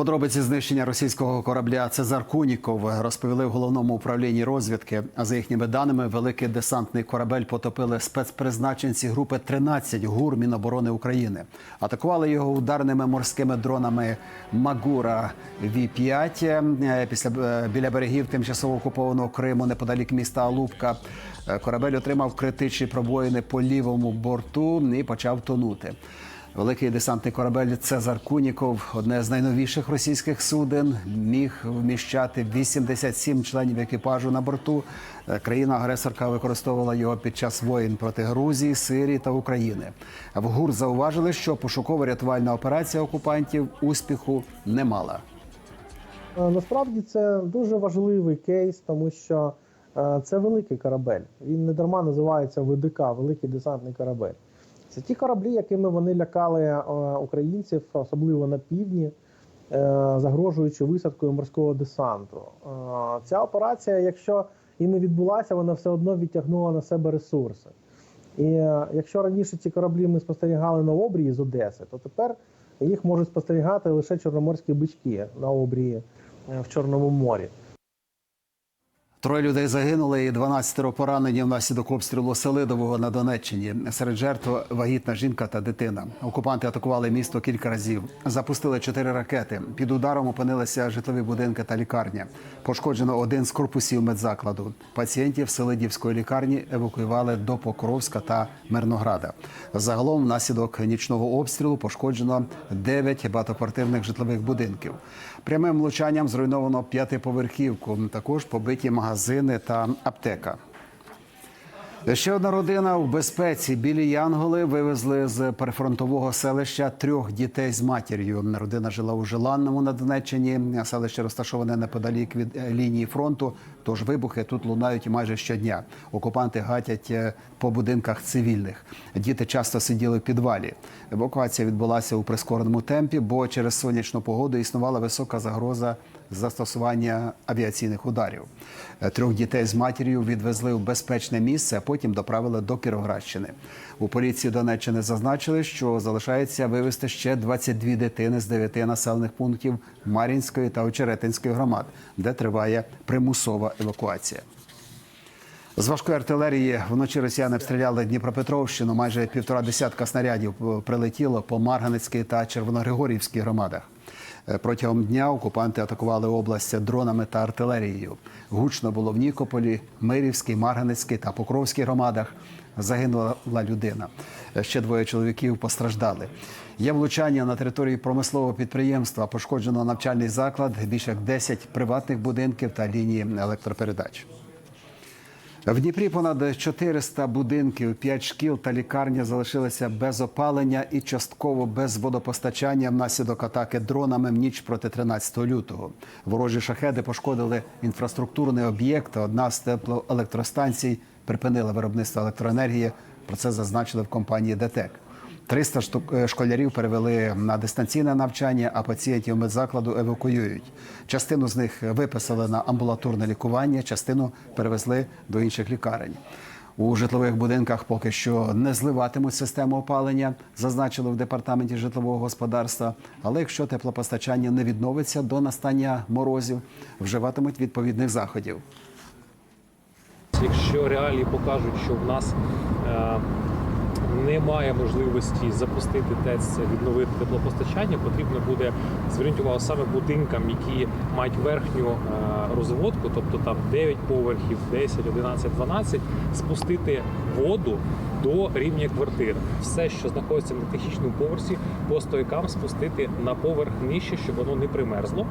Подробиці знищення російського корабля Цезар Куніков розповіли в головному управлінні розвідки. А за їхніми даними, великий десантний корабель потопили спецпризначенці групи 13 ГУР Міноборони України. Атакували його ударними морськими дронами Магура Ві-5 е, після е, біля берегів тимчасово окупованого Криму неподалік міста Алупка. Е, Корабель отримав критичні пробоїни по лівому борту і почав тонути. Великий десантний корабель Цезар Куніков, одне з найновіших російських суден, міг вміщати 87 членів екіпажу на борту. Е, Країна-агресорка використовувала його під час воїн проти Грузії, Сирії та України. В ГУР зауважили, що пошуково-рятувальна операція окупантів успіху не мала. Е, Насправді це дуже важливий кейс, тому що е, це великий корабель. Він не дарма називається ВДК, великий десантний корабель. Це ті кораблі, якими вони лякали е, українців, особливо на півдні, е, загрожуючи висадкою морського десанту. Е, Ця операція, якщо і не відбулася, вона все одно відтягнула на себе ресурси. І якщо раніше ці кораблі ми спостерігали на обрії з Одеси, то тепер їх можуть спостерігати лише чорноморські бички на обрії в Чорному морі. Троє людей загинули і 12 поранені внаслідок обстрілу Селидового на Донеччині. Серед жертв вагітна жінка та дитина. Окупанти атакували місто кілька разів. Запустили чотири ракети. Під ударом опинилися житлові будинки та лікарня. Пошкоджено один з корпусів медзакладу. Пацієнтів Селидівської лікарні евакуювали до Покровська та Мирнограда. Загалом, внаслідок нічного обстрілу пошкоджено 9 багатоквартирних житлових будинків. Прямим влучанням зруйновано п'ятиповерхівку. Також побиті магазини та аптека. Ще одна родина в безпеці. Білі Янголи вивезли з перефронтового селища трьох дітей з матір'ю. Родина жила у Желанному на Донеччині. Селище розташоване неподалік від е, лінії фронту. Тож вибухи тут лунають майже щодня. Окупанти гатять е, по будинках цивільних. Діти часто сиділи в підвалі. Евакуація відбулася у прискореному темпі, бо через сонячну погоду існувала висока загроза застосування авіаційних ударів. Е, Трьох дітей з матір'ю відвезли в безпечне місце, а потім доправили до Кіровоградщини. У поліції Донеччини зазначили, що залишається вивезти ще 22 дитини з 9 населених пунктів Мар'їнської та Очеретинської громад, де триває примусова евакуація. З важкої артилерії вночі росіяни обстріляли Дніпропетровщину. Майже півтора десятка снарядів е, прилетіло по Марганецькій та Червоногригорівській громадах. Е, Протягом дня окупанти атакували область дронами та артилерією. Гучно було в Нікополі, Мирівській, Марганецькій та Покровській громадах. Загинула людина. Е, Ще двоє чоловіків постраждали. Є влучання на території промислового підприємства. Пошкоджено навчальний заклад, більше як 10 приватних будинків та лінії електропередач. В Дніпрі понад 400 будинків, 5 шкіл та лікарня залишилися без опалення і частково без водопостачання внаслідок атаки дронами в ніч проти 13 лютого. Ворожі шахеди пошкодили інфраструктурний об'єкт. Одна з теплоелектростанцій припинила виробництво електроенергії. Про це зазначили в компанії ДТЕК. 300 е, школярів перевели на дистанційне навчання, а пацієнтів медзакладу евакуюють. Частину з них виписали на амбулаторне лікування, частину перевезли до інших лікарень. У житлових будинках поки що не зливатимуть систему опалення, зазначили в департаменті житлового господарства. Але якщо теплопостачання не відновиться до настання морозів, вживатимуть відповідних заходів. Якщо реалії покажуть, що в нас е, немає можливості запустити ТЕЦ, відновити теплопостачання, потрібно буде звернути увагу саме будинкам, які мають верхню е, розводку, тобто там 9 поверхів, 10, 11, 12, спустити воду до рівня квартир. Все, що знаходиться на технічному поверсі, по стоякам спустити на поверх нижче, щоб воно не примерзло.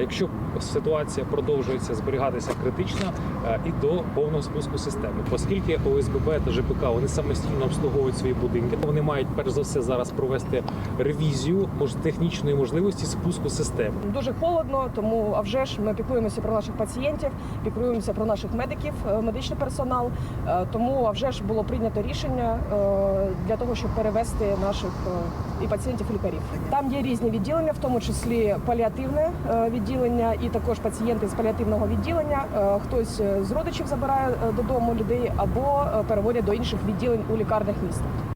Якщо ситуація продовжується зберігатися критично, е, і до повного спуску системи, оскільки ОСББ та ЖКК вони самостійно обслуговують свої будинки, вони мають перш за все зараз провести ревізію технічної можливості спуску системи. Дуже холодно, тому а вже ж ми піклуємося про наших пацієнтів, піклуємося про наших медиків, е, медичний персонал. Е, Тому а вже ж було прийнято рішення е, для того, щоб перевести наших е, і пацієнтів, і лікарів. Там є різні відділення, в тому числі паліативне е, відділення, і також пацієнти з паліативного відділення. Хтось з родичів забирає додому людей або переводять до інших відділень у лікарнях міста.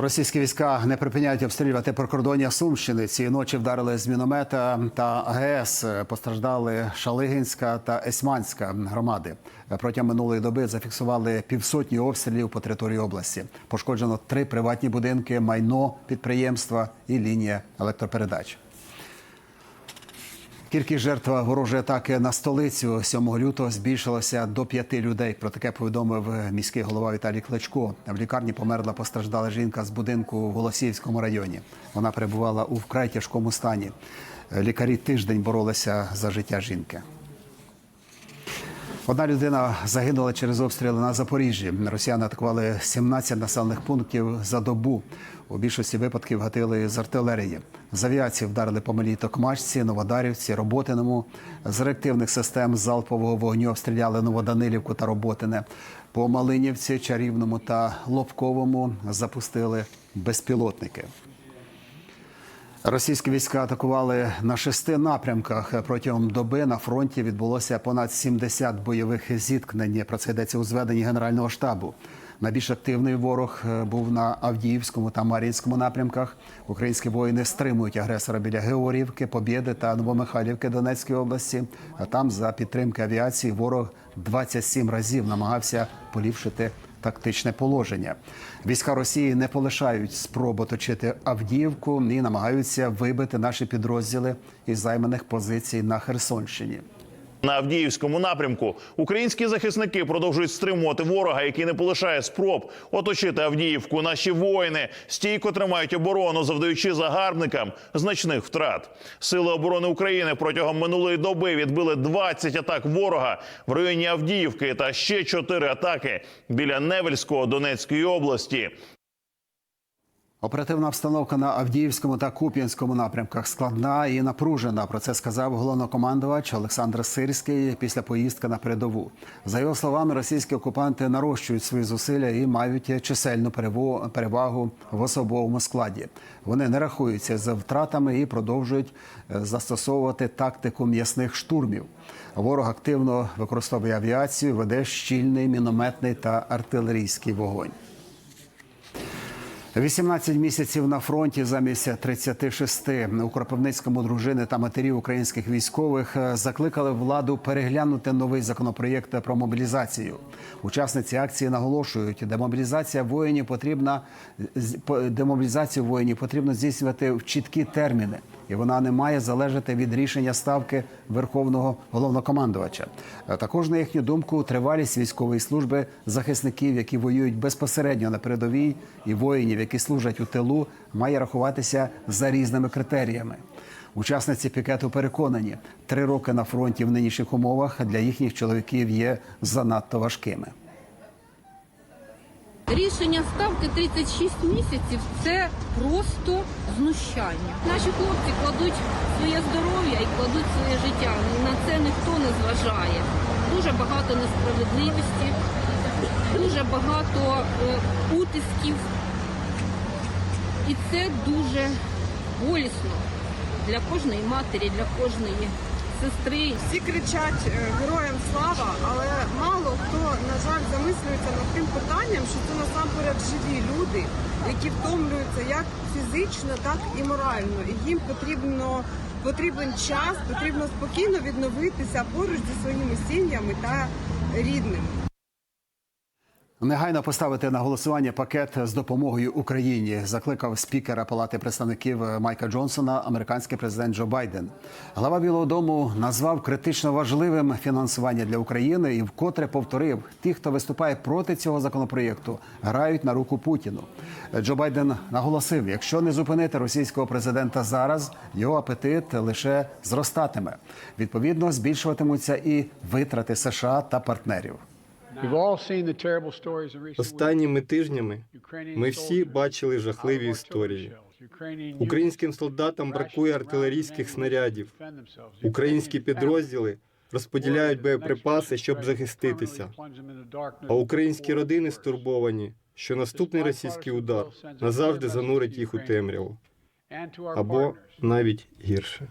Російські війська не припиняють обстрілювати прикордоння Сумщини. Цієї ночі вдарили з міномета та АГС. Постраждали Шалигинська та Есманська громади. Протягом минулої доби зафіксували півсотні обстрілів по території області. Пошкоджено три приватні будинки, майно підприємства і лінія електропередач. Кількість жертв ворожої атаки на столицю 7 лютого збільшилося до п'яти людей. Про таке повідомив міський голова Віталій Кличко. В лікарні померла постраждала жінка з будинку в Голосіївському районі. Вона перебувала у вкрай тяжкому стані. Лікарі тиждень боролися за життя жінки. Одна людина загинула через обстріли на Запоріжжі. Росіяни атакували 17 населених пунктів за добу. У більшості випадків гатили з артилерії. З авіації вдарили по малій Токмачці, Новодарівці, Роботиному. З реактивних систем залпового вогню обстріляли Новоданилівку та Роботине. По Малинівці, Чарівному та Лобковому запустили безпілотники. Російські війська атакували на шести напрямках. Протягом доби на фронті відбулося понад 70 бойових зіткнень. Про це йдеться у зведенні Генерального штабу. Найбільш активний ворог е, був на Авдіївському та Мар'їнському напрямках. Українські воїни стримують агресора біля Георгіївки, Побєди та Новомихайлівки Донецької області. А там за підтримки авіації ворог 27 разів намагався поліпшити тактичне положення. Війська Росії не полишають спроб оточити Авдіївку і намагаються вибити наші підрозділи із займаних позицій на Херсонщині. На Авдіївському напрямку українські захисники продовжують стримувати ворога, який не полишає спроб оточити Авдіївку. Наші воїни стійко тримають оборону, завдаючи загарбникам значних втрат. Сили оборони України протягом минулої доби відбили 20 атак ворога в районі Авдіївки та ще 4 атаки біля Невельського Донецької області. Оперативна обстановка на Авдіївському та Куп'янському напрямках складна і напружена. Про це сказав головнокомандувач Олександр Сирський після поїздки на передову. За його словами, російські окупанти нарощують свої зусилля і мають чисельну перевагу в особовому складі. Вони не рахуються з втратами і продовжують е, застосовувати тактику м'ясних штурмів. Ворог активно використовує авіацію, веде щільний мінометний та артилерійський вогонь. 18 місяців на фронті замість 36. У Кропивницькому дружини та матері українських військових е, закликали владу переглянути новий законопроєкт про мобілізацію. Учасниці акції наголошують, демобілізація воїнів потрібна демобілізацію воїнів потрібно здійснювати в чіткі терміни, і вона не має залежати від рішення ставки верховного головнокомандувача. Е, Також на їхню думку тривалість військової служби захисників, які воюють безпосередньо на передовій, і воїнів, які служать у тилу, має рахуватися за різними критеріями. Учасниці пікету переконані, три роки на фронті в нинішніх умовах для їхніх чоловіків є занадто важкими. Рішення ставки 36 місяців це просто знущання. Наші хлопці кладуть своє здоров'я і кладуть своє життя. На це ніхто не зважає. Дуже багато несправедливості, дуже багато е, утисків. І це дуже болісно для кожної матері, для кожної сестри. Всі кричать е, героям слава, але мало хто, на жаль, замислюється над тим питанням, що це насамперед живі люди, які втомлюються як фізично, так і морально. І їм потрібно потрібен час, потрібно спокійно відновитися поруч зі своїми сім'ями та рідними. Негайно поставити на голосування пакет з допомогою Україні, закликав спікера Палати представників Майка Джонсона, американський президент Джо Байден. Глава Білого Дому назвав критично важливим фінансування для України і вкотре повторив: ті, хто виступає проти цього законопроєкту, грають на руку Путіну. Джо Байден наголосив: якщо не зупинити російського президента зараз, його апетит лише зростатиме. Відповідно, збільшуватимуться і витрати США та партнерів. Останніми тижнями ми всі бачили жахливі історії. Українським солдатам бракує артилерійських снарядів. Українські підрозділи розподіляють боєприпаси, щоб захиститися. А українські родини стурбовані, що наступний російський удар назавжди занурить їх у темряву або навіть гірше.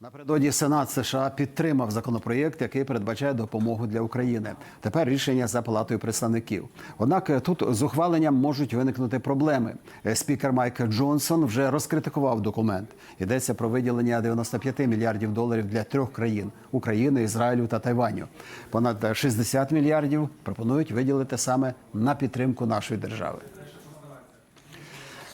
Напередодні Сенат США підтримав законопроєкт, який передбачає допомогу для України. Тепер рішення за палатою представників. Однак тут з ухваленням можуть виникнути проблеми. Спікер Майк Джонсон вже розкритикував документ. Йдеться про виділення 95 мільярдів доларів для трьох країн України, Ізраїлю та Тайваню. Понад 60 мільярдів пропонують виділити саме на підтримку нашої держави.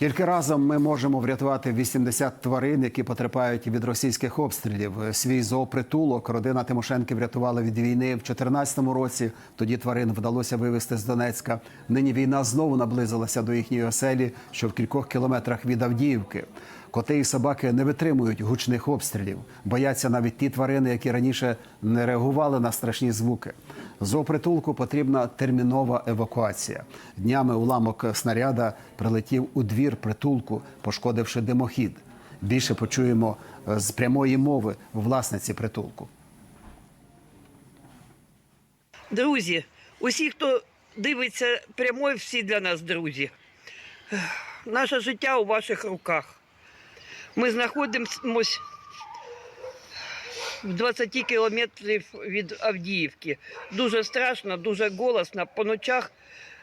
Тільки разом ми можемо врятувати 80 тварин, які потерпають від російських обстрілів. Свій зоопритулок родина Тимошенки врятувала від війни в 2014 році. Тоді тварин вдалося вивезти з Донецька. Нині війна знову наблизилася до їхньої оселі, що в кількох кілометрах від Авдіївки. Коти і собаки не витримують гучних обстрілів. Бояться навіть ті тварини, які раніше не реагували на страшні звуки. Зоопритулку потрібна термінова евакуація. Днями уламок снаряда прилетів у двір притулку, пошкодивши димохід. Більше почуємо е, з прямої мови власниці притулку. Друзі, усі, хто дивиться прямой, всі для нас друзі. Наше життя у ваших руках. Ми знаходимося в 20 кілометрів від Авдіївки. Дуже страшно, дуже голосно. По ночах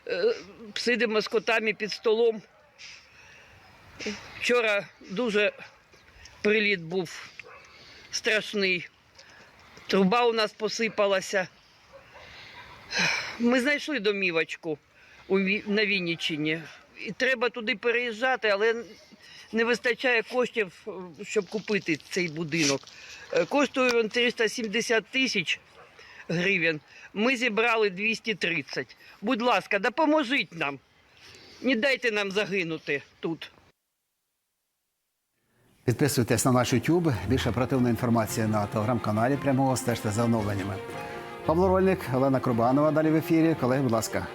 е, сидимо з котами під столом. Вчора дуже приліт був страшний. Труба у нас посипалася. Ми знайшли домівочку на Вінниччині. І треба туди переїжджати, але не вистачає коштів, е, щоб купити цей будинок. Е, Коштує він 370 тисяч гривень. Ми зібрали 230. Будь ласка, допоможіть нам. Не дайте нам загинути тут. Підписуйтесь на наш YouTube. Більше оперативної інформації на телеграм-каналі. Прямого стежте за оновленнями. Павло Рольник, Олена Крубанова. Далі в ефірі. Колеги, будь ласка.